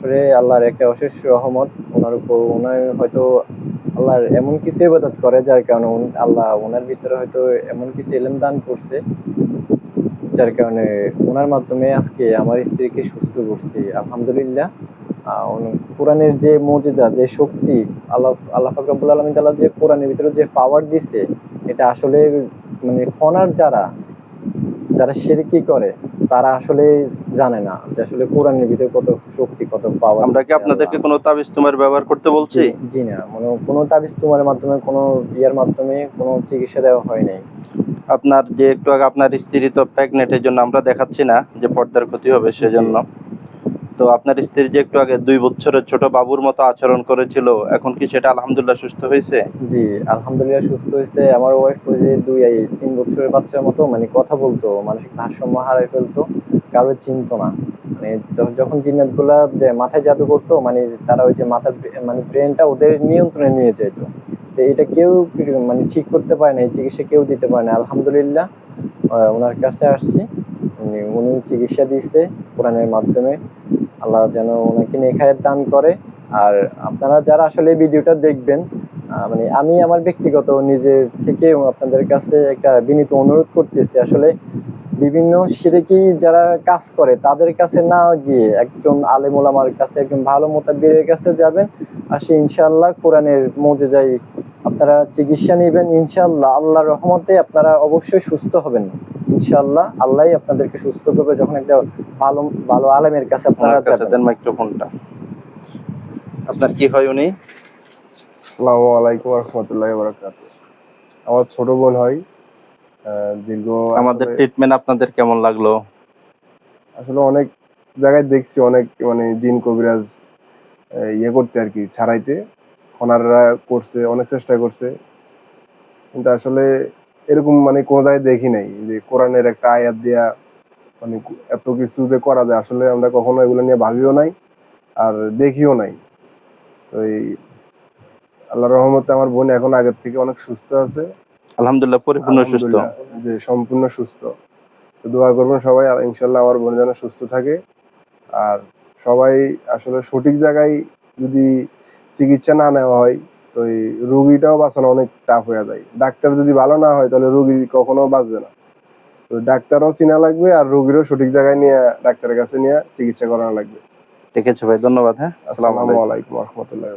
আসলে আল্লাহর একটা অশেষ রহমত, ওনার উপর ওনার হয়তো আল্লাহর এমন কিছু ইবাদত করে যার কারণে আল্লাহ ওনার ভিতরে হয়তো এমন কিছু এলেম দান করছে, যার কারণে ওনার মাধ্যমে আজকে আমার স্ত্রীকে সুস্থ করছি, আলহামদুলিল্লাহ। কোরআনের যে মজেজা, যে শক্তি, আল্লাহ আল্লাহ পাক রব্বুল আলমিন তাআলা যে কোরআনের ভিতরে যে পাওয়ার দিছে, এটা আসলে মানে খনার যারা যারা শিরকি করে তারা আসলে জানে না যে আসলে কোরআনের ভিতরে কত শক্তি কত পাওয়ার আমরা কি আপনাদেরকে কোনো তাবিজ তোমার ব্যবহার করতে বলছি? জি না মানে কোনো তাবিজ তোমার মাধ্যমে কোনো ইয়ার মাধ্যমে কোনো চিকিৎসা দেওয়া হয় নাই। আপনার যে একটু আগে আপনার স্ত্রী তো প্রেগনেন্টের জন্য আমরা দেখাচ্ছি না যে পর্দার ক্ষতি হবে সেজন্য। তো আপনার স্ত্রী যে একটু আগে দুই বছরের ছোট বাবুর মতো আচরণ করেছিল, এখন কি সেটা আলহামদুলিল্লাহ সুস্থ হয়েছে? জি, আলহামদুলিল্লাহ সুস্থ হয়েছে। আমার ওয়াইফ ওই যে দুই তিন বছরের বাচ্চার মতো মানে কথা বলতো, মানসিক ভারসাম্য হারাই ফেলতো কারও চিনতো না। মানে যখন জিন্নাতগুলা মাথায় জাদু করতো মানে তারা ওই যে মাথার মানে ব্রেনটা ওদের নিয়ন্ত্রণে নিয়ে যেত তো এটা কেউ মানে ঠিক করতে পারে না, এই চিকিৎসা কেউ দিতে পারে না। আলহামদুলিল্লাহ ওনার কাছে আসছি। উনি চিকিৎসা দিয়েছে কোরআনের মাধ্যমে। আল্লাহ যেন ওনাকে নেখায়ের দান করে। আর আপনারা যারা আসলে ভিডিওটা দেখবেন মানে আমি আমার ব্যক্তিগত নিজের থেকে আপনাদের কাছে একটা বিনীত অনুরোধ করতেছি, আসলে বিভিন্ন সিরেকি যারা কাজ করে, তাদের কাছে না গিয়ে একজন আলেমুল আমার কাছে, একজন ভালো মোতাবিরের কাছে যাবেন আর সে ইনশাল্লাহ কোরআনের মজে যাই আপনারা চিকিৎসা নেবেন ইনশাল্লাহ আল্লাহর রহমতে আপনারা অবশ্যই সুস্থ হবেন। ইনশাআল্লাহ আল্লাহ আপনাদেরকে সুস্থ করবে যখন একটা ভালো ভালো আলেমের কাছে আপনারা যাবেন। মাইক্রোফোনটা। আপনার কি হয় উনি? আসসালামু আলাইকুম রহমতুল্লাহ বরকাত আমার ছোট বোন হয় আহ, দীর্ঘ আমাদের ট্রিটমেন্ট আপনাদের কেমন লাগল? আসলে অনেক জায়গায় দেখছি অনেক মানে দিন কবিরাজ ইয়ে করতে আর কি ছাড়াইতে। খনাররা করছে অনেক চেষ্টা করছে। কিন্তু আসলে এরকম মানে কোনো জায়গায় দেখি নাই যে কোরআনের একটা আয়াত দেয়া মানে এত কিছু যে করা যায়। আসলে আমরা কখনো এগুলো নিয়ে ভাবিও নাই আর দেখিও নাই। তো এই আল্লাহ রহমতে আমার বোন এখন আগের থেকে অনেক সুস্থ আছে। আলহামদুলিল্লাহ পরিপূর্ণ সুস্থ। যে সম্পূর্ণ সুস্থ। তো দোয়া করবেন সবাই আর ইনশাল্লাহ আমার বোন যেন সুস্থ থাকে। আর সবাই আসলে সঠিক জায়গায় যদি চিকিৎসা না নেওয়া হয় তো এই রুগীটাও বাঁচানো অনেক টাফ হয়ে যায়। ডাক্তার যদি ভালো না হয় তাহলে রুগী কখনো বাঁচবে না। তো ডাক্তারও চিনা লাগবে আর রুগীরও সঠিক জায়গায় নিয়ে ডাক্তারের কাছে নিয়ে চিকিৎসা করানো লাগবে। ঠিক আছে ভাই ধন্যবাদ হ্যাঁ? আসসালামু আলাইকুম। রহমতুল্লাহ